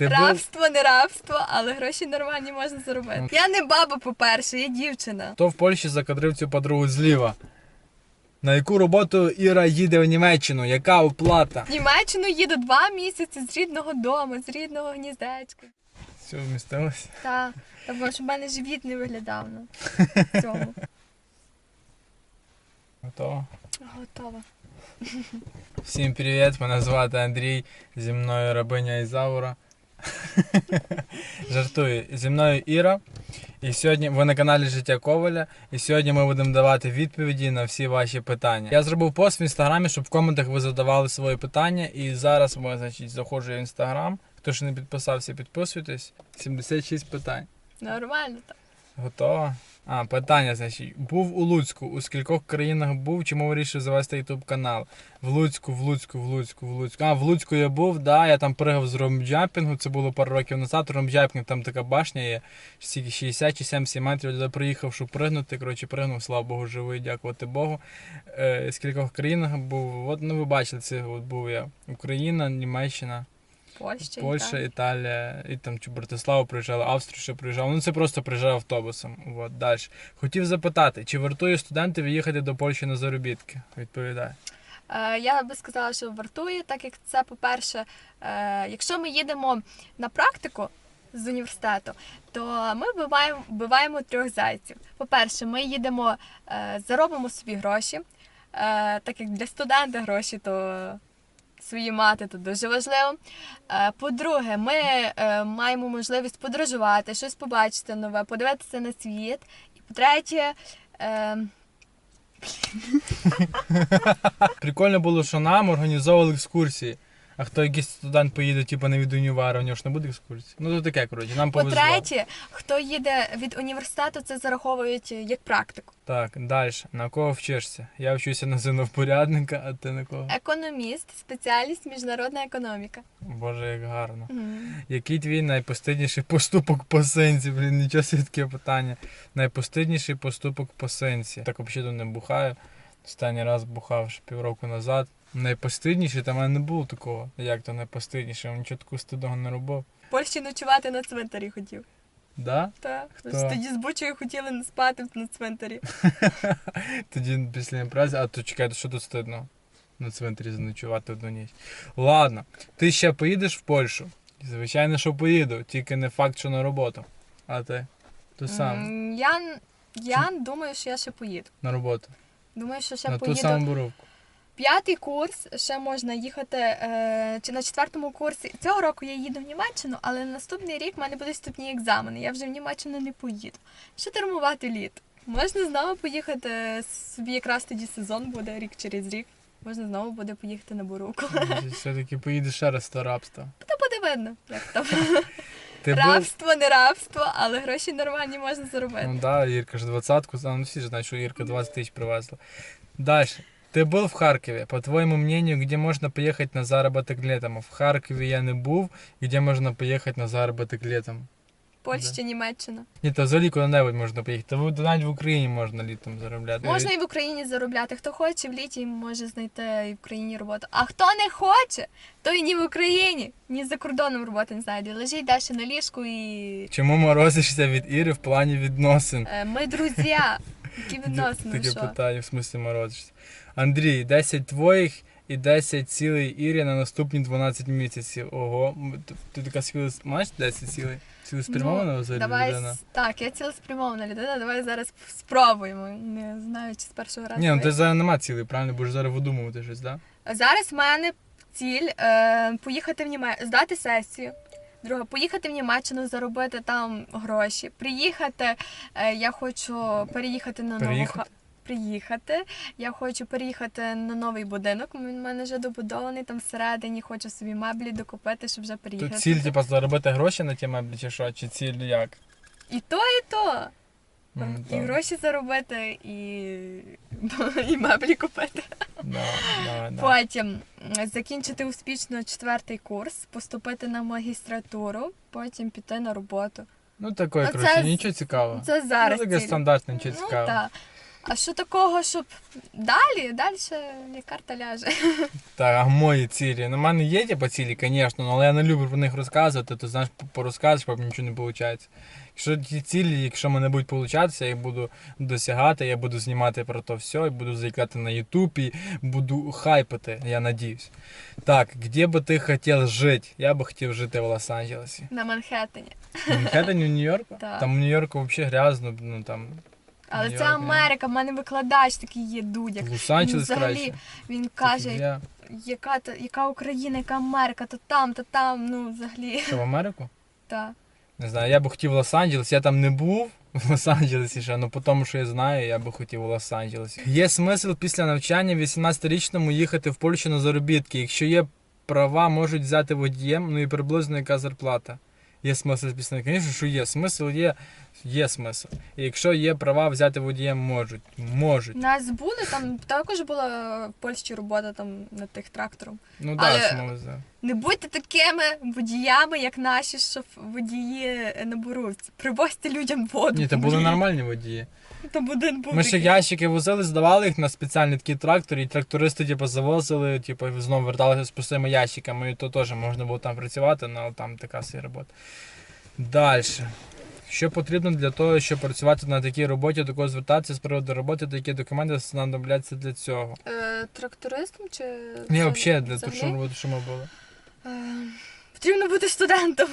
Ти був Рабство, не рабство, але гроші нормальні можна заробити. Я не баба, по-перше, я дівчина. хто в Польщі закадрив цю подругу зліва? На яку роботу Іра їде в Німеччину? Яка оплата? В Німеччину їду два місяці з рідного дому, з рідного гніздечка. Все вмістилося. Та, тому що в мене живіт не виглядав на цьому. Готово. Готова. Всім привіт, мене звати Андрій, зі мною рабиня Ізаура. Жартую, зі мною Іра. І сьогодні ви на каналі Життя Коваля. І сьогодні ми будемо давати відповіді на всі ваші питання. Я зробив пост в інстаграмі, щоб в коментах ви задавали свої питання. І зараз ми, значить, заходжу в інстаграм. Хто ще не підписався, підписуйтесь. 76 питань. Нормально так. Готова? А, питання, значить, був у Луцьку. У скількох країнах був, чому вирішив завести ютуб канал? В Луцьку, в Луцьку, в Луцьку, в Луцьку. А, в Луцьку я був, да, я там пригав з ромджампінгу, це було пару років назад. Ромджампінг, там така башня є, 60 чи 70 метрів, туди приїхав, щоб пригнути. Коротше, пригнув, слава Богу, живий, дякувати Богу. Е, з кількох країнах був, от, ну ви бачили, це от був я. Україна, Німеччина. Польща. Польща, Італія. Італія, і там чи Братиславу приїжджали, Австрію ще приїжджав. Ну це просто приїжджав автобусом. От, далі. Хотів запитати, чи вартує студентів їхати до Польщі на заробітки? Відповідає. Е, Я би сказала, що вартує, так як це, по-перше, е, якщо ми їдемо на практику з університету, то ми вбиваємо, вбиваємо трьох зайців. По-перше, ми їдемо, е, заробимо собі гроші, так як для студента гроші, то свої мати то дуже важливо. Е, По-друге, ми е, маємо можливість подорожувати, щось побачити нове, подивитися на світ. І по-третє, е, Прикольно було, що нам організовували екскурсії. А хто якийсь студент поїде, типу, не від унівара, в нього ж не буде екскурсії. Ну то таке, коротше, нам повезло. По-третє, хто їде від університету, це зараховують як практику. Так, далі. На кого вчишся? Я вчуся на зиновпорядника, а ти на кого? Економіст, спеціальність міжнародна економіка. Боже, як гарно. Мгм. Який твій найпостидніший поступок по сенсі? Блін, нічого таке питання. Найпостидніший поступок по сенсі. Так взагалі не бухаю. Останній раз бухав ще півроку назад. Найпостидніший, та в мене не було такого. Як то найпостидніше? Я нічого такого стидного не робив. В Польщі ночувати на цвинтарі хотів. Да? Так. Хто? Тоді з Бучою хотіли не спати на цвинтарі. Тоді після праці, а то чекай, що тут стидно? На цвинтарі заночувати одну ніч. Ладно, ти ще поїдеш в Польщу? Звичайно, що поїду, тільки не факт, що на роботу. А ти? То сам Я, я думаю, що я ще поїду. на роботу. Думаю, що ще на ту поїду. саму буровку. П'ятий курс ще можна їхати е, чи на четвертому курсі. Цього року я їду в Німеччину, але на наступний рік в мене будуть вступні екзамени. Я вже в Німеччину не поїду. Що термувати літ? Можна знову поїхати собі якраз тоді сезон буде рік через рік. Можна знову буде поїхати на Буруку. Все-таки поїдеш ще раз до рабства. Та буде видно, як там. Ти був? Рабство, не рабство, але гроші нормальні можна заробити. Ну да, Ірка ж двадцатку, а, ну всі ж знають, що Ірка 20 тисяч привезла. Далі. Ты был в Харькове. По твоему мнению, где можно поехать на заработок летом? В Харькове я не був. Где можно поехать на заработок летом? Польща, Німеччина. Ні, то взагалі куди-небудь можна поїхати. Та навіть в Україні можна літом заробляти. Можна і в Україні заробляти. Хто хоче, в літі може знайти і в Україні роботу. А хто не хоче, той ні в Україні, ні за кордоном роботи не знайде. Лежить далі на ліжку і Чому морозишся від Іри в плані відносин? е, ми друзі. Які відносини, Таке що? питання, в смислі морозишся. Андрій, 10 твоїх і 10 цілей Ірі на наступні 12 місяців. Ого, ти, ти така сіли, маєш 10 цілей? Цілеспрямована Ну, взагалі давай, людина? так, я цілеспрямована людина, давай зараз спробуємо. Не знаю, чи з першого разу. Ні, ну ти зараз нема цілей, правильно? Будеш зараз видумувати щось, так? Да? Зараз в мене ціль е, поїхати в Німеччину, здати сесію. Друга, поїхати в Німеччину, заробити там гроші. Приїхати, е, я хочу переїхати на нову Переїхати? ха- Приїхати. Я хочу переїхати на новий будинок. Він в мене вже добудований там всередині. Хочу собі меблі докупити, щоб вже То переїхати. ціль, типу, заробити гроші на ті меблі чи що? Чи ціль як? І то, і то. М, і то- гроші заробити, і, і меблі купити. Да, да, да. Потім закінчити успішно четвертий курс, поступити на магістратуру, потім піти на роботу. Ну такое, Ну, коротше, нічого цікавого. Це зараз. Ну, таке стандартне, нічого Ну, цікавого. так. А що такого, щоб далі? Далі як карта ляже. Так, а мої цілі. Ну, в мене є типу, цілі, звісно, але я не люблю про них розказувати, то знаєш, по- порозказуєш, потім нічого не виходить. Якщо ті цілі, якщо мене будуть получатися, я їх буду досягати, я буду знімати про то все, і буду заїкати на Ютубі, буду хайпити, я надіюсь. Так, де би ти хотів жити? Я би хотів жити в Лос-Анджелесі. На Манхеттені. В Манхеттені, в Нью-Йорку? Так. Там в Нью-Йорку взагалі грязно, ну там. Але це. Америка, в мене викладач такий є дудяк. Лос-Анджелес Він взагалі, краще. Він каже, фігня. яка, яка Україна, яка Америка, то там, то там, ну взагалі. Що в Америку? Так. Не знаю, я би хотів Лос-Анджелес, я там не був в Лос-Анджелесі ще, але по тому, що я знаю, я би хотів у Лос-Анджелесі. Є смисл після навчання 18-річному їхати в Польщу на заробітки. Якщо є права, можуть взяти водієм, ну і приблизно яка зарплата. Є смисл після. Звісно, що є. Смисл є, є смисл. І якщо є права взяти водієм, можуть. Можуть. У нас були, там також була в Польщі робота там над тих трактором. Ну так, да, за. Не будьте такими водіями, як наші, що водії е, на Боровці. Привозьте людям воду. Ні, то були нормальні водії. Там один був Ми ще такий. ящики возили, здавали їх на спеціальні такі трактори, і трактористи типу, завозили, типу, і знову верталися з пустими ящиками, і то теж можна було там працювати, але там така собі робота. Далі. Що потрібно для того, щоб працювати на такій роботі, до кого звертатися з приводу роботи, та які документи знадобляться для цього? Е, трактористом чи. Ні, взагалі для того, взагалі? що роботи, що ми були. Е, Потрібно бути студентом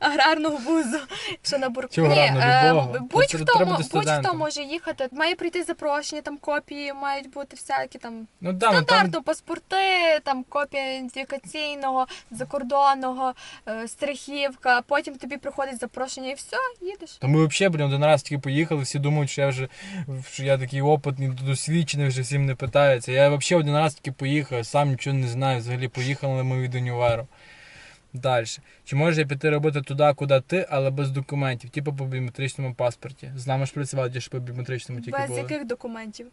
аграрного вузу, що на бурку. Чого аграрного? е, будь-хто, Треба мо- бути будь-хто студентом. може їхати. Має прийти запрошення, там копії мають бути всякі там Ну да, ну, там, стандартно паспорти, там копія ідентифікаційного, закордонного, е, страхівка. Потім тобі приходить запрошення і все, їдеш. то ми взагалі, блін, один раз тільки поїхали, всі думають, що я вже що я такий опитний, досвідчений, вже всім не питаються. Я взагалі один раз тільки поїхав, сам нічого не знаю. Взагалі поїхали ми від універу. Далі. Чи можеш я піти робити туди, куди ти, але без документів, типу по біометричному паспорті. З нами ж працювали, ті ж по біометричному тільки Без були. яких документів?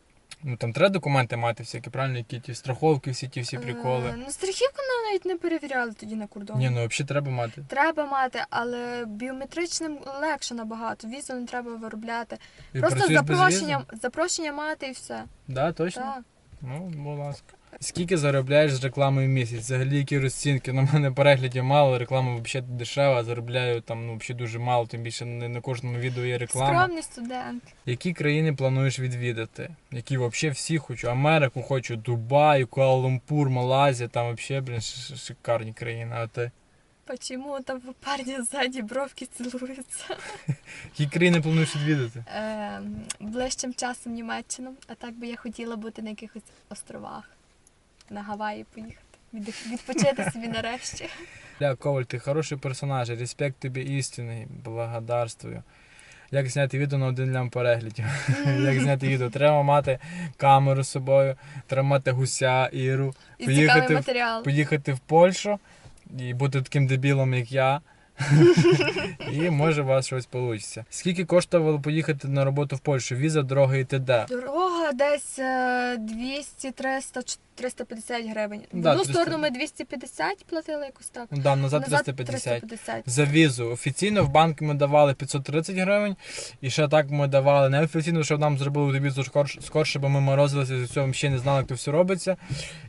Ну там треба документи мати всякі, правильно, які ті страховки, всі ті всі приколи. Е, Ну, страхівку нам навіть не перевіряли тоді на кордоні. Ні, ну взагалі треба мати. Треба мати, але біометричним легше набагато. Візу не треба виробляти. І Просто працюєш без запрошення, запрошення мати і все. Да, точно? Так. Ну, будь ласка. Скільки заробляєш з реклами в місяць? Взагалі які розцінки? На мене переглядів мало, реклама взагалі дешева, заробляю там ну, взагалі дуже мало, тим більше не на кожному відео є реклама. Скромний студент. Які країни плануєш відвідати? Які взагалі всі хочу? Америку хочу, Дубай, Куала-Лумпур, Малайзія, там взагалі, блін, шикарні країни. А ти? Почему там у парня сзади бровки цілуються? Які країни плануєш відвідати? Е, ближчим часом Німеччину, а так би я хотіла бути на якихось островах. На Гаваї поїхати. Відпочити собі нарешті. Бля, Коваль, ти хороший персонаж, респект тобі істинний, благодарствую. Як зняти відео на один лям переглядів? Як зняти відео? Треба мати камеру з собою, треба мати гуся, іру, І Поїхати в- поїхати в Польщу і бути таким дебілом, як я. І може у вас щось вийде. Скільки коштувало поїхати на роботу в Польщу? Віза, дорога і т.д. Дорога десь е, 200, 300, 350 гривень. В Да, одну 300. сторону ми 250 платили якось так. Да, назад Назад 350. 350. За візу. Офіційно в банк ми давали 530 гривень, і ще так ми давали неофіційно, щоб нам зробили візу скорше, бо ми морозилися з цього, ще не знали, як то все робиться.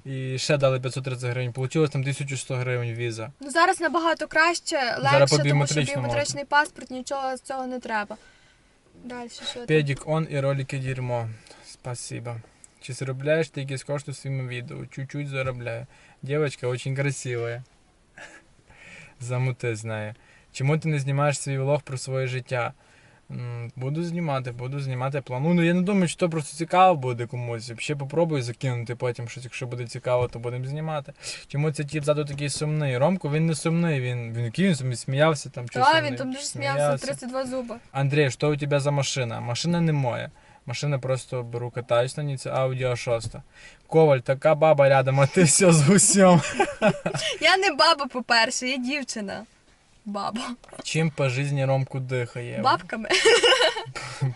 І ще дали 530 гривень. Получилось там 1100 гривень віза. Ну зараз набагато краще, Зараз по тому що біометричний паспорт, нічого з цього не треба. Далі що? Педік он і ролики дерьмо. Спасибо. Чи заробляєш ти якісь кошти своїми відео? Чуть-чуть заробляю. Девочка очень красивая. Замути знає. Чому ти не знімаєш свій влог про своє життя? Буду знімати, буду знімати плану. Ну я не думаю, що то просто цікаво буде комусь. Ще попробую закинути потім щось, якщо буде цікаво, то будемо знімати. Чому цей тіп ззаду такий сумний? Ромко він не сумний, він, він який він сміявся там чи сумний? він там дуже сміявся, 32 зуба. Андрій, що у тебе за машина? Машина не моя. Машина просто беру, катаюсь на ній, це Audi A6. Коваль, така баба рядом, а ти все з гусем. Я не баба, по-перше, я дівчина. Баба. Чим по житті Ромку дихає? Бабками.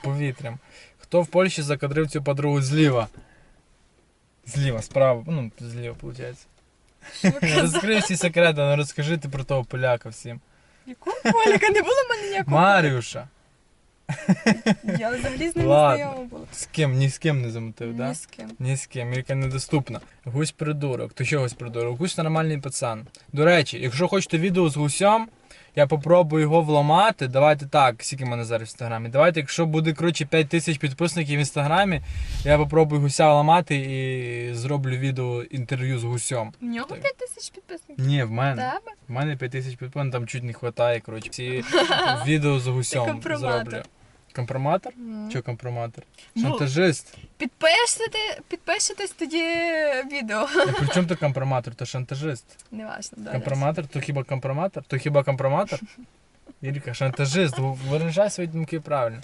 Повітрям. Хто в Польщі закадрив цю подругу зліва? Зліва, справа. Ну, зліва, виходить. Розкрий всі секрети, але розкажи ти про того поляка всім. Якого поліка? Не було в мене ніякого. Маріуша. Я взагалі з ним не знайома була. З ким? Ні з ким не замутив, Ні з ким. Ні з ким, Ірка недоступна. Гусь придурок. То що гусь придурок? Гусь нормальний пацан. До речі, якщо хочете відео з гусем, я попробую його вламати. Давайте так, скільки в мене зараз в інстаграмі. Давайте, якщо буде коротше 5 тисяч підписників в інстаграмі, я попробую гуся ламати і зроблю відео інтерв'ю з гусем. В нього Так. 5 тисяч підписників. Ні, в мене. Тебе? В мене 5 тисяч підписників, там чуть не вистачає. Коротше, всі відео з гусем зроблю. Компроматор? М. Що компроматор? Ну. Шантажист. Підпишете, підпишетесь тоді відео. Ну, При чому то компроматор? То шантажист. Неважно, добре. Компроматор? То хіба компроматор? То хіба компроматор? Ірка, шантажист, виражай свої думки правильно.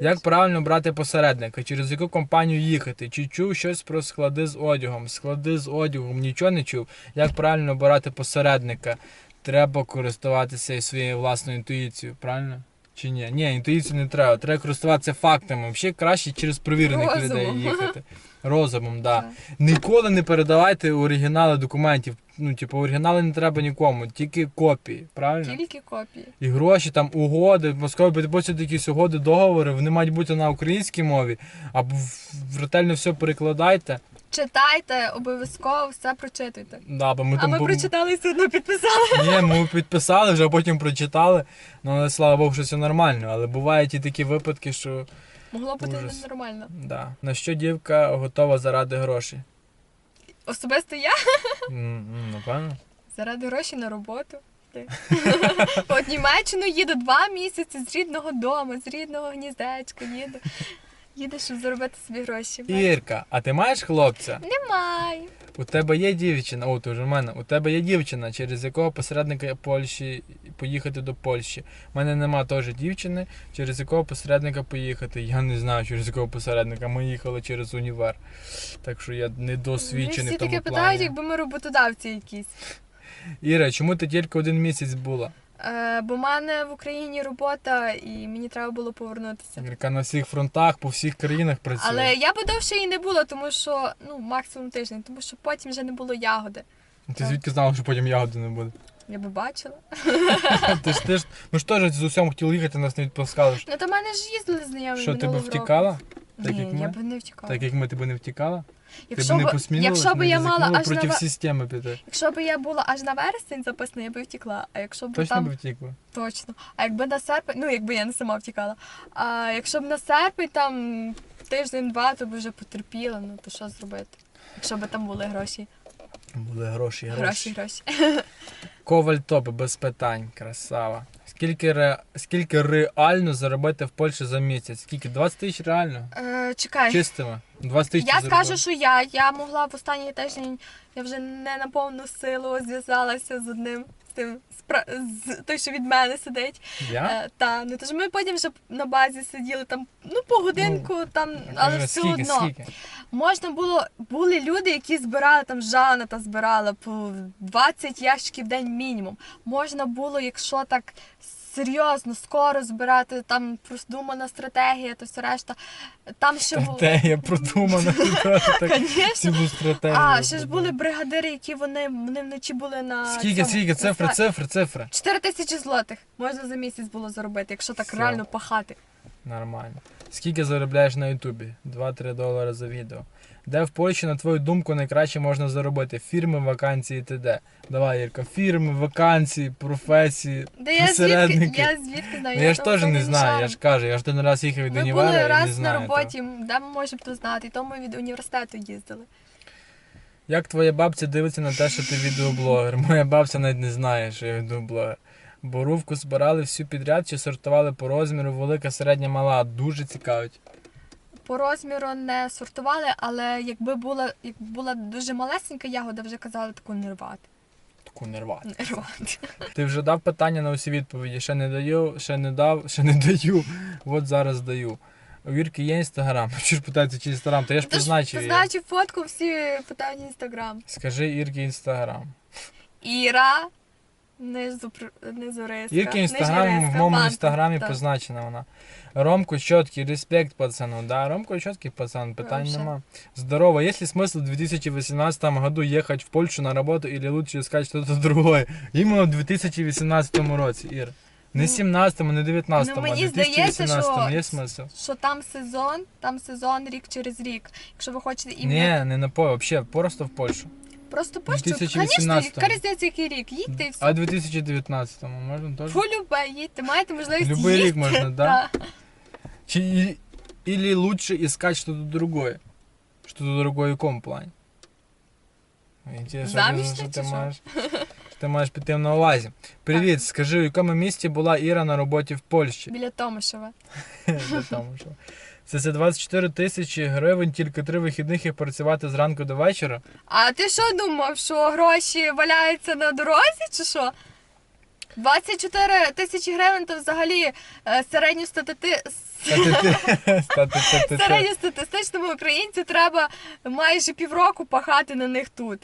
Як правильно брати посередника? Через яку компанію їхати? Чи чув щось про склади з одягом? Склади з одягом нічого не чув. Як правильно обирати посередника? Треба користуватися і своєю власною інтуїцією, правильно? Чи ні? Ні, інтуїцію не треба. Треба користуватися фактами. Взагалі краще через провірених людей їхати. Розумом. Да. Так. Ніколи не передавайте оригінали документів. Ну, типу, оригінали не треба нікому, тільки копії, правильно? Тільки копії. І гроші, там угоди, Москові підписують якісь угоди, договори, вони мають бути на українській мові, або в- ретельно все перекладайте. Читайте, обов'язково все прочитуйте. Да, бо ми а там ми бу- прочитали і все одно підписали. Ні, ми підписали, вже потім прочитали. Ну, але слава Богу, що все нормально. Але бувають і такі випадки, що Могло бути Ужас. нормально. да. на що дівка готова заради грошей? Особисто я М, м, Напевно. заради грошей на роботу. Ти. От Німеччину їду два місяці з рідного дому, з рідного гніздечка їду. Їду, щоб заробити собі гроші. Ірка, а ти маєш хлопця? Немає. У тебе є дівчина, о, ти вже в мене. У тебе є дівчина, через якого посередника Польщі поїхати до Польщі. У мене нема теж дівчини, через якого посередника поїхати. Я не знаю, через якого посередника. Ми їхали через універ. Так що я Мені недосвідчений всі в тому таке плані. питають, якби ми роботодавці якісь. Іра, чому ти тільки один місяць була? Е, бо в мене в Україні робота і мені треба було повернутися. Яка на всіх фронтах, по всіх країнах працює. Але я би довше і не була, тому що ну максимум тиждень, тому що потім вже не було ягоди. Ти звідки знала, що потім ягоди не буде? Я би бачила. ти ж ти ж ми ж теж з усім хотіли їхати, нас не відпускали. Ну то мене ж їздили знайомі. Що ти би минулого року. Так Ні, як ми? я б не втікала. Так як ми тебе не втікала? Якщо ти б не б, посмілилась, якщо б не я мала ризикнула аж проти ве- системи піти. якщо б я була аж на вересень записана, я би втікла. А якщо б Точно там би втікла? точно. А якби на серпень, ну якби я не сама втікала. А якщо б на серпень там тиждень-два, то б вже потерпіла. Ну то що зробити? Якщо б там були гроші. Були гроші, Гроші, гроші. гроші. Коваль топ, без питань, красава. Скільки, ре... Скільки реально заробити в Польщі за місяць? Скільки? 20 тисяч реально? Е, чекай. Чистими? 20 тисяч Я заробити. скажу, що я. Я могла в останній тиждень, я вже не на повну силу зв'язалася з одним з тим з той, що від мене сидить. Я? Е, та, ну тож ми потім вже на базі сиділи там, ну по годинку, там, але все скільки, одно. скільки? Можна було, були люди, які збирали там Жанна та збирала по 20 ящиків в день мінімум. Можна було, якщо так серйозно, скоро збирати, там продумана стратегія, то все решта. Там ще було. Стратегія продумана. А, ще ж були бригадири, які вони, вони вночі були на. Скільки, скільки? Цифри, цифра, цифри, цифри. 4 тисячі злотих можна за місяць було заробити, якщо так реально пахати. Нормально. Скільки заробляєш на Ютубі? 2-3 долари за відео. Де в Польщі, на твою думку, найкраще можна заробити? Фірми, вакансії, т.д. Давай, Ірка, фірми, вакансії, професії. Де я звідки, я звідки знаю? Ну, я ж того теж не знаю, я ж кажу, я ж один раз їхав від Ми універа були і не раз на знаю. роботі, де ми можемо то знати, і то ми від університету їздили. Як твоя бабця дивиться на те, що ти відеоблогер? Моя бабця навіть не знає, що я відеоблогер. Борувку збирали всю підряд чи сортували по розміру, велика, середня, мала. Дуже цікавить. По розміру не сортували, але якби була, якби була дуже малесенька ягода, вже казали таку не рвати. Таку нервати. Не рвати. Ти вже дав питання на усі відповіді. Ще не даю, ще не дав, ще не даю. От зараз даю. У Вірки є інстаграм. Що ж питається, чи інстаграм? Та я ж Тож позначив. позначив фотку, всі питають інстаграм. Скажи Ірки інстаграм. Іра, низу, пр- низу риска. Ірки інстаграм в моєму інстаграмі Так. позначена вона. Ромко чіткий, респект пацану. Да, Ромко чіткий пацан, питань Вообще. нема. Здорово, есть ли смысл в 2018 году ехать в Польшу на работу или лучше искать что-то другое? Именно в 2018 році, Ір. Не 17-му, не 19-му, Ну, а мені 2018-му є смисл. Що там сезон, там сезон рік через рік. Якщо ви хочете іменно Ні, не на по, взагалі, просто в Польщу. Просто 2018. звісно, яка різниця, який рік, їдьте і все. А 2019-му можна теж? Полюбе, їдьте, маєте можливість Любий рік можна, да? Чи, и- или лучше искать что-то другое? Что-то другое в якому плані? Інтересно, Заміж що ти ти чи що? маєш, що ти маєш піти на увазі. Привіт, скажи, в якому місті була Іра на роботі в Польщі? Біля Томишева. Того, що Це за 24 тисячі гривень, тільки три вихідних і працювати зранку до вечора. А ти що думав, що гроші валяються на дорозі, чи що? 24 тисячі гривень то взагалі е, середньостатити... Середньостатистичному українцю треба майже півроку пахати на них тут.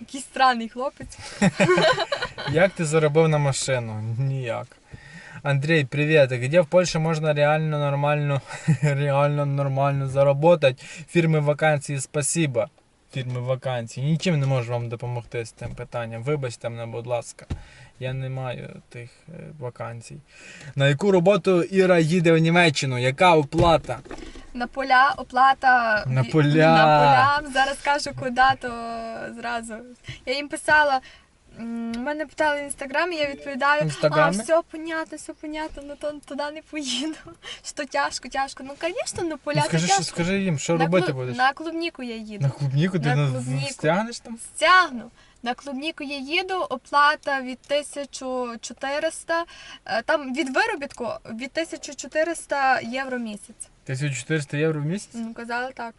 Якийсь странний хлопець. Як ти заробив на машину? Ніяк. Андрей, привет. Где в Польше можно реально нормально, реально нормально заработать? Фірми вакансії, спасибо. Фірми вакансії. Нічим не можу вам допомогти з тим питанням. Вибачте мене, будь ласка. Я не маю тих е, вакансій. На яку роботу Іра їде в Німеччину? Яка оплата? На поля оплата На поля. на поля. Зараз кажу, куди, то зразу. Я їм писала. Мене питали в інстаграмі, я відповідаю, В а все понятно, все понятно, ну то туди не поїду. Що тяжко, тяжко. Ну, звісно, на поля Ну, скажи, що, тяжко. скажи їм, що на, робити клуб- будеш? на клубніку я їду. На клубніку ти На на клубніку. стягнеш там? Стягну. На клубніку я їду, оплата від 1400, е, там від виробітку від 1400 євро місяць. 1400 євро в місяць? Ну, казали так.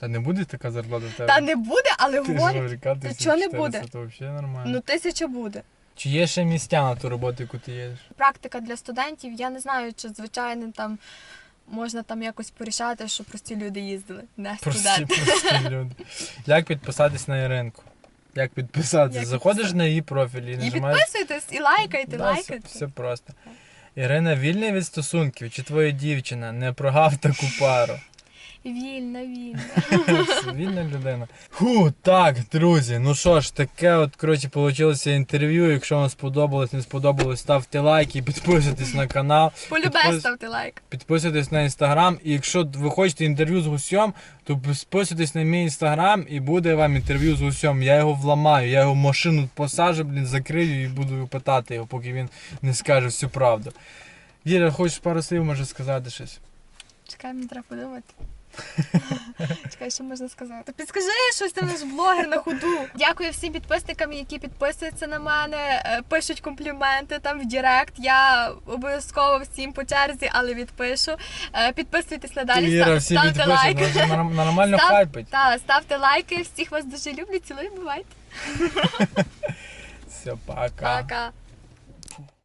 Та не буде така зарплата в тебе? Та не буде, але Ти говорять, Та чого не буде? Це взагалі нормально. ну тисяча буде. Чи є ще місця на ту роботу, яку ти їдеш? Практика для студентів, я не знаю, чи звичайно там можна там якось порішати, що прості люди їздили, не Прості, студенти. прості люди. Як підписатись на Іринку? Як підписатись? Як Заходиш підписати? на її профіль і І нажимаєш. підписуйтесь, і лайкайте, Да, лайкайте. все, все просто. Ірина вільна від стосунків, чи твоя дівчина не прогав таку пару? Вільно, вільно. Вільна людина. Ху, так, друзі. Ну що ж, таке от коротше вийшло інтерв'ю. Якщо вам сподобалось, не сподобалось, ставте лайки, підписуйтесь на канал. Полюбе Підпис- ставте лайк. Підписуйтесь на інстаграм. І якщо ви хочете інтерв'ю з гусьом, то підписуйтесь на мій інстаграм і буде вам інтерв'ю з гусьом. Я його вламаю, я його в машину посажу, блін, закрию і буду питати його, поки він не скаже всю правду. Віра, хочеш пару слів може сказати щось? Чекай, мені треба подумати. Чекай, що можна сказати? Підскажи щось, ти наш блогер на ходу. Дякую всім підписникам, які підписуються на мене, е, пишуть компліменти там в Директ. Я обов'язково всім по черзі, але відпишу. Е, Підписуйтесь надалі, Віра, став- ставте лайки. нормально Став- хайпить. Та, ставте лайки, всіх вас дуже люблю, цілую, бувайте. Все, пока. Пока.